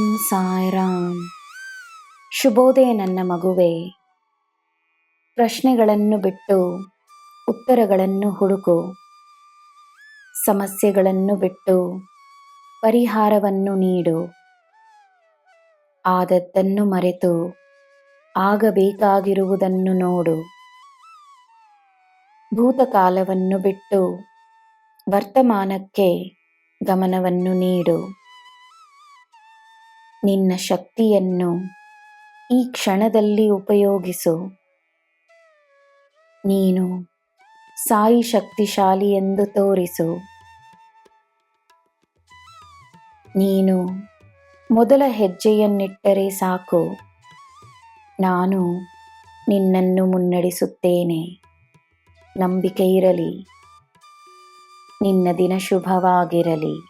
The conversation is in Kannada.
ಸಾಯ್ರಾಮ್. ಶುಭೋದಯ ನನ್ನ ಮಗುವೆ. ಪ್ರಶ್ನೆಗಳನ್ನು ಬಿಟ್ಟು ಉತ್ತರಗಳನ್ನು ಹುಡುಕು. ಸಮಸ್ಯೆಗಳನ್ನು ಬಿಟ್ಟು ಪರಿಹಾರವನ್ನು ನೀಡು. ಆದದ್ದನ್ನು ಮರೆತು ಆಗಬೇಕಾಗಿರುವುದನ್ನು ನೋಡು. ಭೂತಕಾಲವನ್ನು ಬಿಟ್ಟು ವರ್ತಮಾನಕ್ಕೆ ಗಮನವನ್ನು ನೀಡು. ನಿನ್ನ ಶಕ್ತಿಯನ್ನು ಈ ಕ್ಷಣದಲ್ಲಿ ಉಪಯೋಗಿಸು. ನೀನು ಸಾಯಿ ಶಕ್ತಿಶಾಲಿ ಎಂದು ತೋರಿಸು. ನೀನು ಮೊದಲ ಹೆಜ್ಜೆಯನ್ನಿಟ್ಟರೆ ಸಾಕು. ನಾನು ನಿನ್ನನ್ನು ಮುನ್ನಡೆಸುತ್ತೇನೆ. ನಂಬಿಕೆ ಇರಲಿ. ನಿನ್ನ ದಿನ ಶುಭವಾಗಿರಲಿ.